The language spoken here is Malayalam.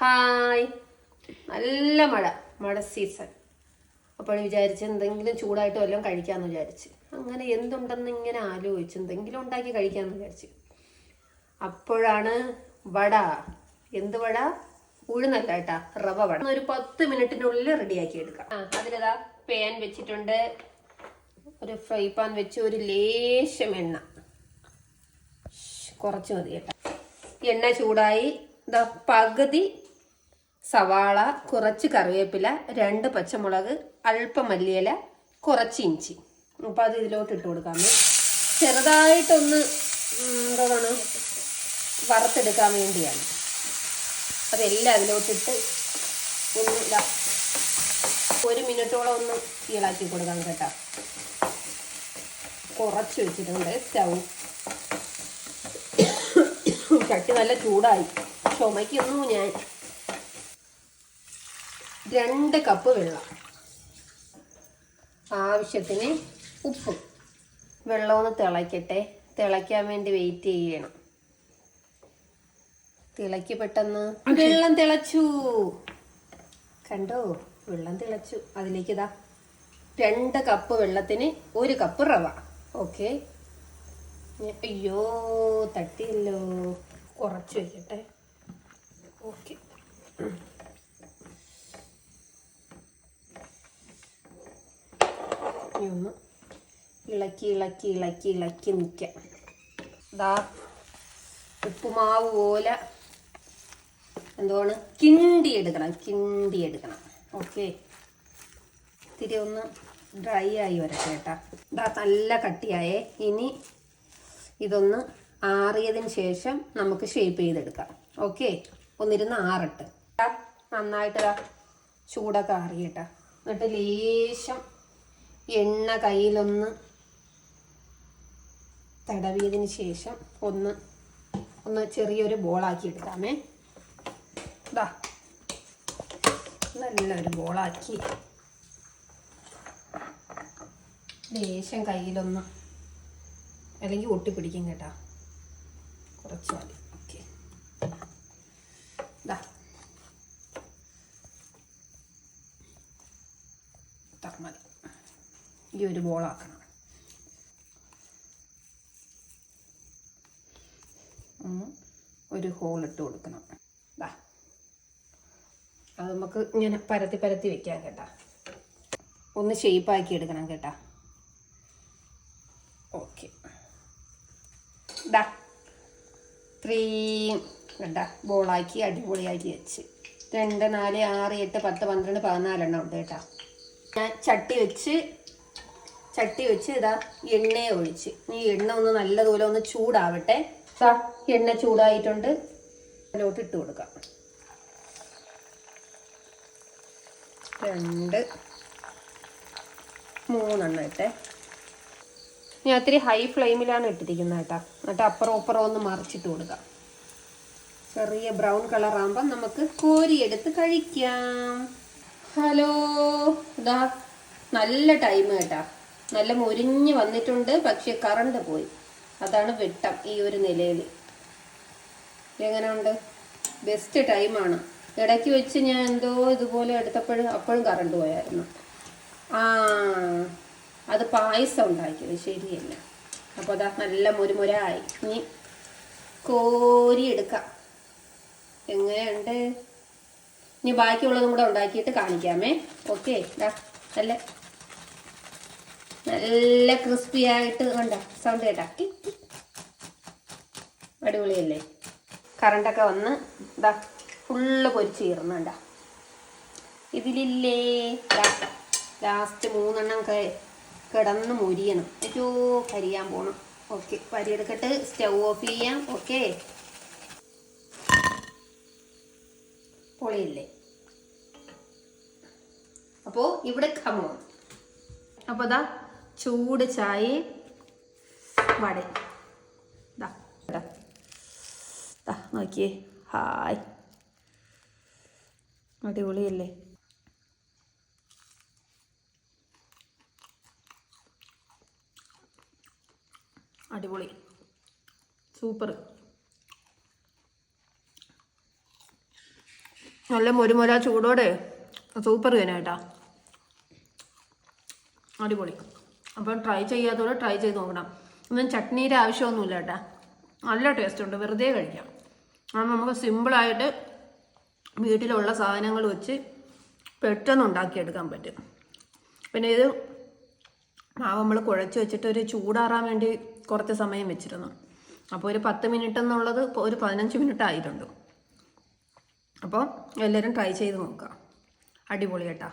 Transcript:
ഹായ്. നല്ല മഴ. മഴ സീസൺ അപ്പോൾ വിചാരിച്ച് എന്തെങ്കിലും ചൂടായിട്ട് വല്ലതും കഴിക്കാമെന്ന് വിചാരിച്ച്. അങ്ങനെ എന്തുണ്ടെന്ന് ഇങ്ങനെ ആലോചിച്ച് എന്തെങ്കിലും ഉണ്ടാക്കി കഴിക്കാമെന്ന് വിചാരിച്ച്. അപ്പോഴാണ് വട. എന്ത് വട? ഉഴുന്നല്ല കേട്ടാ റവ വട. ഒരു പത്ത് മിനിറ്റിനുള്ളിൽ റെഡിയാക്കി എടുക്കാം. ആ അതിലിതാ പാൻ വെച്ചിട്ടുണ്ട്. ഒരു ഫ്രൈ പാൻ വെച്ച് ഒരു ലേശം എണ്ണ. കുറച്ച് മതി കേട്ടോ. എണ്ണ ചൂടായി. പകുതി സവാള കുറച്ച് കറിവേപ്പില രണ്ട് പച്ചമുളക് അല്പം മല്ലിയില കുറച്ച് ഇഞ്ചി. അപ്പം അത് ഇതിലോട്ട് ഇട്ട് കൊടുക്കാം. ചെറുതായിട്ടൊന്ന് എന്താണ് വറുത്തെടുക്കാൻ വേണ്ടിയാണ്. അതെല്ലാം അതിലോട്ടിട്ട് ഒന്ന് ഒരു മിനിറ്റോളം ഒന്ന് ഈളാക്കി കൊടുക്കാം കേട്ടോ. കുറച്ച് വെച്ചിട്ടുണ്ട് സ്റ്റൗ. ചട്ടി നല്ല ചൂടായി. ചുമയ്ക്കുന്നു ഞാൻ. രണ്ട് കപ്പ് വെള്ളം. ആവശ്യത്തിന് ഉപ്പ്. വെള്ളം ഒന്ന് തിളയ്ക്കട്ടെ. തിളയ്ക്കാൻ വേണ്ടി വെയിറ്റ് ചെയ്യണം. തിളക്കി പെട്ടെന്ന്. വെള്ളം തിളച്ചു. കണ്ടോ? വെള്ളം തിളച്ചു. അതിലേക്ക് ഇതാ രണ്ട് കപ്പ് വെള്ളത്തിന് ഒരു കപ്പ് റവ. ഓക്കെ അയ്യോ തട്ടിയല്ലോ. കുറച്ച് വയ്ക്കട്ടെ ഓക്കെ ഒന്ന് ഇളക്കി ഇളക്കി ഇളക്കി ഇളക്കി നിൽക്കാം. ദാ ഉപ്പുമാവ് പോലെ എന്തുവാണ്? കിണ്ടി എടുക്കണം കിണ്ടി എടുക്കണം ഓക്കെ. ഇത്തിരി ഒന്ന് ഡ്രൈ ആയി വരട്ടെ കേട്ടാ. ഇതാ നല്ല കട്ടിയായേ. ഇനി ഇതൊന്ന് ആറിയതിന് ശേഷം നമുക്ക് ഷേപ്പ് ചെയ്തെടുക്കാം. ഓക്കെ. ഒന്നിരുന്ന് ആറട്ട്. ദാ നന്നായിട്ട് ദാ ചൂടൊക്കെ ആറിയട്ടാ. എന്നിട്ട് ലേശം എണ്ണ കയ്യിലൊന്ന് തടവിയതിന് ശേഷം ഒന്ന് ഒന്ന് ചെറിയൊരു ബോളാക്കി എടുക്കാമേ. ഇതാ നല്ലൊരു ബോളാക്കി. ലേശം കയ്യിലൊന്ന് അല്ലെങ്കിൽ ഒട്ടിപ്പിടിക്കും കേട്ടോ. കുറച്ച് മതി ഓക്കെ ഇതാ ഇത്ര മതി ഈ ഒരു ബോളാക്കണം. ഒന്ന് ഒരു ഹോൾ ഇട്ട് കൊടുക്കണം. ദാ. അത് നമുക്ക് ഇങ്ങനെ പരത്തി പരത്തി വെക്കാം കേട്ടാ. ഒന്ന് ഷേപ്പാക്കി എടുക്കണം കേട്ടാ. ഓക്കെ ദാ. ഇത്രയും കണ്ട ബോളാക്കി അടിപൊളിയാക്കി വെച്ച്. രണ്ട് നാല് ആറ് എട്ട് പത്ത് പന്ത്രണ്ട് പതിനാലെണ്ണം ഉണ്ട് കേട്ടാ. ഞാൻ ചട്ടി വെച്ച് ചട്ടി വെച്ച് ഇതാ എണ്ണ ഒഴിച്ച്. ഈ എണ്ണ ഒന്ന് നല്ലതുപോലെ ഒന്ന് ചൂടാവട്ടെ. എണ്ണ ചൂടായിട്ടുണ്ട്. അതിലോട്ട് ഇട്ട് കൊടുക്കാം. രണ്ട് മൂന്നെണ്ണം ഇട്ടേ. ഞാൻ ഒത്തിരി ഹൈ ഫ്ലെയിമിലാണ് ഇട്ടിരിക്കുന്നത് കേട്ടോ. എന്നിട്ട് അപ്പുറം അപ്പുറം ഒന്ന് മറിച്ചിട്ട് കൊടുക്കാം. ചെറിയ ബ്രൗൺ കളർ ആകുമ്പോൾ നമുക്ക് കോരിയെടുത്ത് കഴിക്കാം. ഹലോ ഇതാ നല്ല ടൈം കേട്ടാ. നല്ല മുരിഞ്ഞ് വന്നിട്ടുണ്ട് പക്ഷെ കറണ്ട് പോയി. അതാണ് വിട്ടം ഈ ഒരു നിലയിൽ എങ്ങനെയുണ്ട്? ബെസ്റ്റ് ടൈമാണ് ഇടയ്ക്ക് വെച്ച് ഞാൻ എന്തോ ഇതുപോലെ എടുത്തപ്പോഴും അപ്പോഴും കറണ്ട് പോയായിരുന്നു. ആ അത് പായസം ഉണ്ടാക്കിയത് ശരിയല്ല. അപ്പോൾ അതാ നല്ല മുരുമുരായി. ഇനി കോരി എടുക്കാം. എങ്ങനെയുണ്ട്? ഇനി ബാക്കിയുള്ളതും കൂടെ ഉണ്ടാക്കിയിട്ട് കാണിക്കാമേ. ഓക്കെ ഇതാ നല്ല നല്ല ക്രിസ്പി ആയിട്ട് കണ്ട? സൗണ്ട് കേട്ടാ. അടിപൊളിയല്ലേ? കറണ്ടൊക്കെ വന്ന് ഇതാ ഫുള്ള് പൊരിച്ച് കീറുന്നുണ്ട ഇതിലില്ലേ? ലാസ്റ്റ് മൂന്നെണ്ണം കിടന്ന് മുരിയണം. ഏറ്റവും കരിയാൻ പോകണം ഓക്കെ പരിയെടുക്കട്ട് സ്റ്റൗ ഓഫ് ചെയ്യാം. ഓക്കെ പൊളിയില്ലേ? അപ്പോൾ ഇവിടെ കമോ അപ്പോൾ ദാ ചൂട് ചായ വട. ദാ ദാ. ദാ നോക്കിയേ. ഹായ്. അടിപൊളിയല്ലേ? അടിപൊളി. സൂപ്പർ. നല്ല മുരുമുര ചൂടോടെ. സൂപ്പർ തന്നെ കേട്ടോ. അടിപൊളി. അപ്പം ട്രൈ ചെയ്യാത്തവരെ ട്രൈ ചെയ്ത് നോക്കണം. ഒന്നും ചട്നീന്റെ ആവശ്യമൊന്നുമില്ല കേട്ടാ. നല്ല ടേസ്റ്റ് ഉണ്ട്. വെറുതെ കഴിക്കാം. അത് നമുക്ക് സിമ്പിളായിട്ട് വീട്ടിലുള്ള സാധനങ്ങൾ വെച്ച് പെട്ടെന്ന് ഉണ്ടാക്കിയെടുക്കാൻ പറ്റും. പിന്നെ ഇത് മാവ് നമ്മൾ കുഴച്ച് വെച്ചിട്ട് ഒരു ചൂടാറാൻ വേണ്ടി കുറച്ച് സമയം വെച്ചിരുന്നു. അപ്പോൾ ഒരു പത്ത് മിനിറ്റ് എന്നുള്ളത് ഒരു പതിനഞ്ച് മിനിറ്റ് ആയിട്ടുണ്ട്. അപ്പോൾ എല്ലാവരും ട്രൈ ചെയ്ത് നോക്കുക. അടിപൊളി കേട്ടാ.